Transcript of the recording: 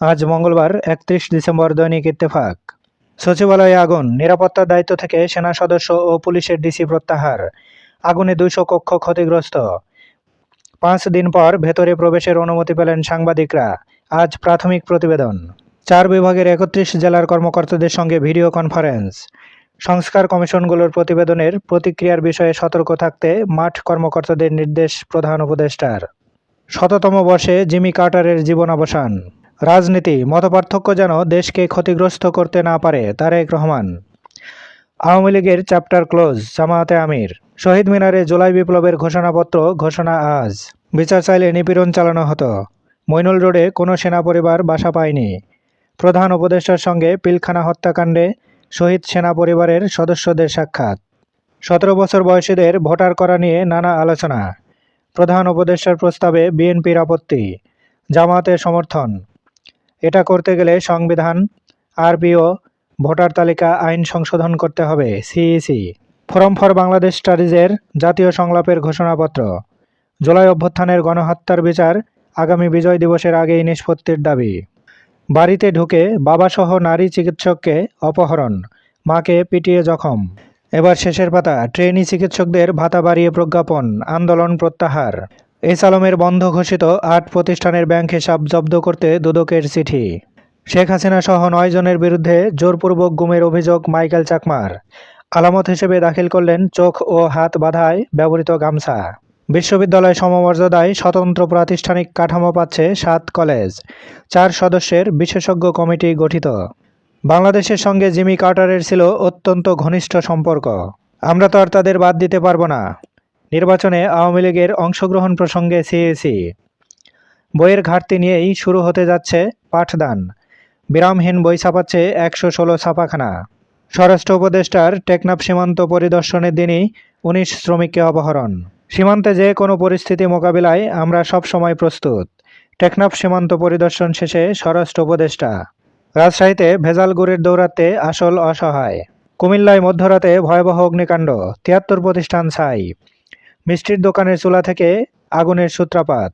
আজ মঙ্গলবার, একত্রিশ ডিসেম্বর দৈনিক ইত্তেফাক। সচিবালয়ে আগুন, নিরাপত্তার দায়িত্ব থেকে সেনা সদস্য ও পুলিশের ডিসি প্রত্যাহার। আগুনে দুইশো কক্ষ ক্ষতিগ্রস্ত। পাঁচ দিন পর ভেতরে প্রবেশের অনুমতি পেলেন সাংবাদিকরা। আজ প্রাথমিক প্রতিবেদন। চার বিভাগের একত্রিশ জেলার কর্মকর্তাদের সঙ্গে ভিডিও কনফারেন্স। সংস্কার কমিশনগুলোর প্রতিবেদনের প্রতিক্রিয়ার বিষয়ে সতর্ক থাকতে মাঠ কর্মকর্তাদের নির্দেশ প্রধান উপদেষ্টার। শততম বর্ষে জিমি কার্টারের জীবনাবসান। রাজনীতি, মতপার্থক্য যেন দেশকে ক্ষতিগ্রস্ত করতে না পারে, তারেক রহমান। আওয়ামী লীগের চ্যাপ্টার ক্লোজ, জামায়াতে আমির। শহীদ মিনারে জুলাই বিপ্লবের ঘোষণাপত্র, ঘোষণা আজ। বিচার চাইলে নিপীড়ন চালানো হতো। মইনুল রোডে কোনো সেনা পরিবার বাসা পায়নি। প্রধান উপদেষ্টার সঙ্গে পিলখানা হত্যাকাণ্ডে শহীদ সেনা পরিবারের সদস্যদের সাক্ষাৎ। সতেরো বছর বয়সীদের ভোটার করা নিয়ে নানা আলোচনা। প্রধান উপদেষ্টার প্রস্তাবে বিএনপির আপত্তি, জামায়াতের সমর্থন। এটা করতে গেলে সংবিধান আরপিও ভোটার তালিকা, আইন সংশোধন করতে হবে, সিইসি। ফোরাম ফর বাংলাদেশ স্টাডিজের জাতীয় সংলাপের ঘোষণাপত্র। জুলাই অভ্যুত্থানের গণহত্যার বিচার আগামী বিজয় দিবসের আগেই নিষ্পত্তির দাবি। বাড়িতে ঢুকে বাবাসহ নারী চিকিৎসককে অপহরণ, মাকে পিটিয়ে জখম। এবার শেষের পাতা, ট্রেনি চিকিৎসকদের ভাতা বাড়িয়ে প্রজ্ঞাপন, আন্দোলন প্রত্যাহার। এস আলমের বন্ধ ঘোষিত আট প্রতিষ্ঠানের ব্যাংক হিসাব জব্দ করতে দুদকের চিঠি। শেখ হাসিনা সহ নয় জনের বিরুদ্ধে জোরপূর্বক গুমের অভিযোগ মাইকেল চাকমার। আলামত হিসেবে দাখিল করলেন চোখ ও হাত বাঁধায় ব্যবহৃত গামছা। বিশ্ববিদ্যালয় সমমর্যাদায় স্বতন্ত্র প্রাতিষ্ঠানিক কাঠামো পাচ্ছে সাত কলেজ। চার সদস্যের বিশেষজ্ঞ কমিটি গঠিত। বাংলাদেশের সঙ্গে জিমি কার্টারের ছিল অত্যন্ত ঘনিষ্ঠ সম্পর্ক। আমরা তো আর তাদের বাদ দিতে পারব না। নির্বাচনে আওয়ামী লীগের অংশগ্রহণ প্রসঙ্গে সিএসি। বইয়ের ঘাটতি নিয়েই শুরু হতে যাচ্ছে পাঠদান। বিরামহীন বই ছাপাচ্ছে একশো ষোলো ছাপাখানা। স্বরাষ্ট্র উপদেষ্টার টেকনাফ সীমান্ত পরিদর্শনের দিনই উনিশ শ্রমিককে অপহরণ। সীমান্তে যে কোনো পরিস্থিতি মোকাবিলায় আমরা সব সময় প্রস্তুত। টেকনাফ সীমান্ত পরিদর্শন শেষে স্বরাষ্ট্র উপদেষ্টা। রাজশাহীতে ভেজাল গুড়ের দৌরাত্মে আসল অসহায়। কুমিল্লায় মধ্যরাতে ভয়াবহ অগ্নিকাণ্ড, তিয়াত্তর প্রতিষ্ঠান ছাই। মিষ্টির দোকানের চুলা থেকে আগুনের সূত্রাপাত।